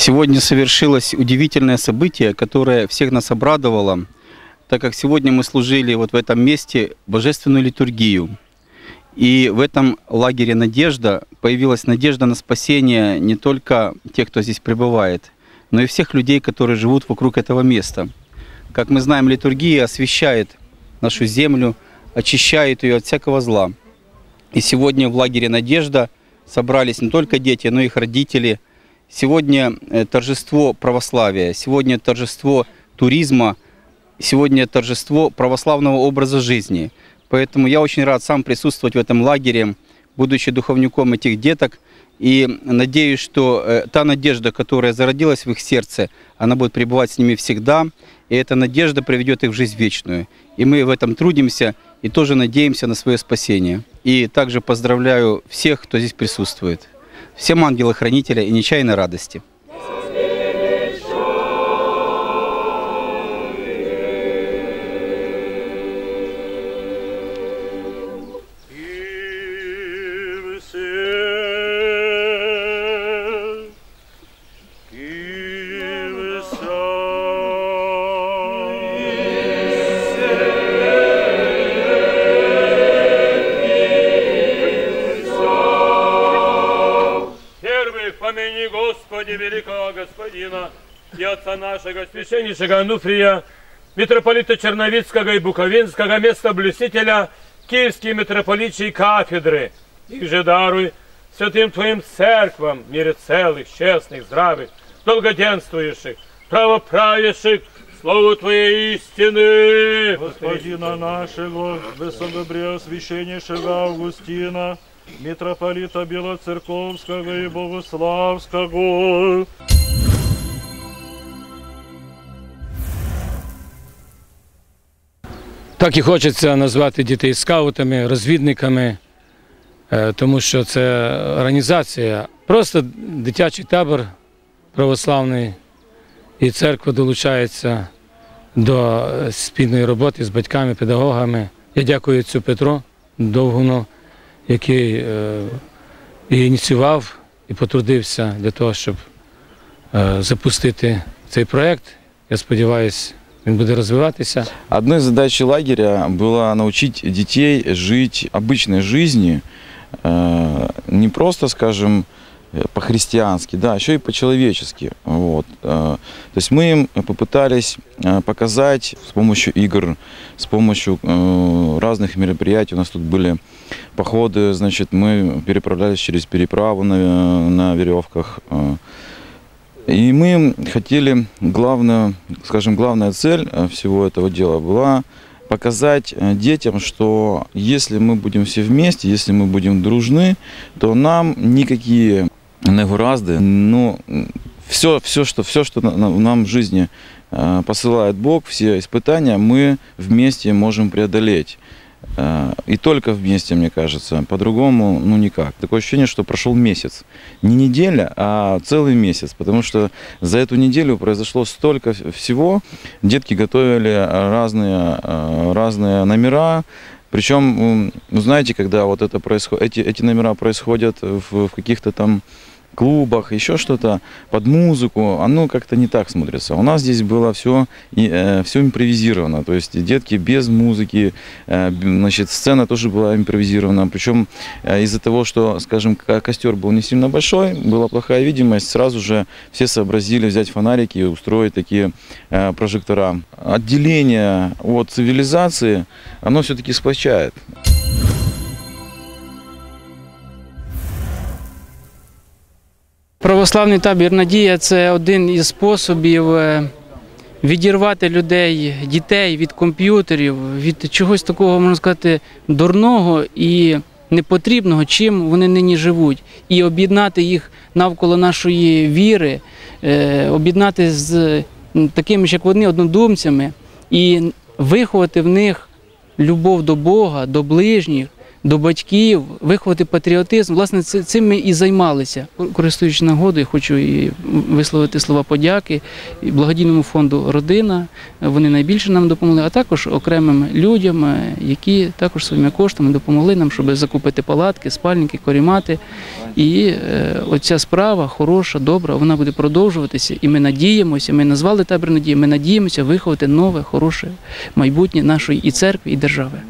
Сегодня совершилось удивительное событие, которое всех нас обрадовало, так как сегодня мы служили вот в этом месте божественную литургию. И в этом лагере «Надежда» появилась надежда на спасение не только тех, кто здесь пребывает, но и всех людей, которые живут вокруг этого места. Как мы знаем, литургия освещает нашу землю, очищает ее от всякого зла. И сегодня в лагере «Надежда» собрались не только дети, но и их родители. Сегодня э, торжество православия, сегодня торжество туризма, сегодня торжество православного образа жизни. Поэтому я очень рад сам присутствовать в этом лагере, будучи духовником этих деток. И надеюсь, что э, та надежда, которая зародилась в их сердце, она будет пребывать с ними всегда. И эта надежда приведет их в жизнь вечную. И мы в этом трудимся и тоже надеемся на свое спасение. И также поздравляю всех, кто здесь присутствует. Всем ангелы-хранителя и нечаянной радости. Помяни Господи великого Господина и Отца нашего священнейшего Ануфрия, митрополита Черновицкого и Буковинского, местоблюстителя Киевские митрополичьей кафедры. Их же даруй святым Твоим церквам, мире целых, честных, здравых, долгоденствующих, правоправящих, Слово Твоей истины. Господина нашего, высокопреосвященнейшего Августина, митрополита Белоцерковского и Богославского, Так і хочеться назвати дітей скаутами, розвідниками, е, тому що це організація, просто дитячий табор православний, і церква долучається до спільної роботи з батьками, педагогами. Я дякую цю Петру Довгуну, який е, і ініціював і потрудився для того, щоб е, запустити цей проєкт. Я сподіваюся, він буде розвиватися. Одной из задач лагеря было научить детей жить обычной жизнью, э, не просто, скажем, э, по-христиански, да, еще и по-человечески. Вот. Э, То есть мы им попытались э, показать с помощью игр, с помощью э, разных мероприятий. У нас тут были походы, значит, мы переправлялись через переправу на, на веревках. э, и мы хотели, главное, скажем, главная цель э, всего этого дела была показать э, детям, что если мы будем все вместе, если мы будем дружны, то нам никакие негоразды, ну, все, все, что, все, что на- на- нам в жизни э, посылает Бог, все испытания мы вместе можем преодолеть. Э, И только вместе, мне кажется. По-другому, ну никак. Такое ощущение, что прошел месяц. Не неделя, а целый месяц. Потому что за эту неделю произошло столько всего. Детки готовили разные, э, разные номера. Причем, знаете, когда вот это происходит, эти, эти номера происходят в, в каких-то там клубах, еще что-то, под музыку, оно как-то не так смотрится. У нас здесь было все, все импровизировано, то есть детки без музыки, э, значит, сцена тоже была импровизирована, причем э, из-за того, что, скажем, ко- костер был не сильно большой, была плохая видимость, сразу же все сообразили взять фонарики и устроить такие э, прожектора. Отделение от цивилизации, оно все-таки сплочает. Православний табір Надія це один із способів е, відірвати людей, дітей від комп'ютерів, від чогось такого, можна сказати, дурного і непотрібного, чим вони нині живуть, і об'єднати їх навколо нашої віри, е, об'єднати з такими ж, як вони, однодумцями, і виховати в них любов до Бога, до ближніх, до батьків, виховати патріотизм. Власне, цим ми і займалися. Користуючись нагодою, хочу і висловити слова подяки і благодійному фонду Родина. Вони найбільше нам допомогли, а також окремим людям, е, які також своїми коштами допомогли нам, щоб закупити палатки, спальники, корімати. І е, оця справа хороша, добра, вона буде продовжуватися. І ми надіємося, ми назвали табір надії, ми надіємося виховати нове, хороше майбутнє нашої і церкви, і держави.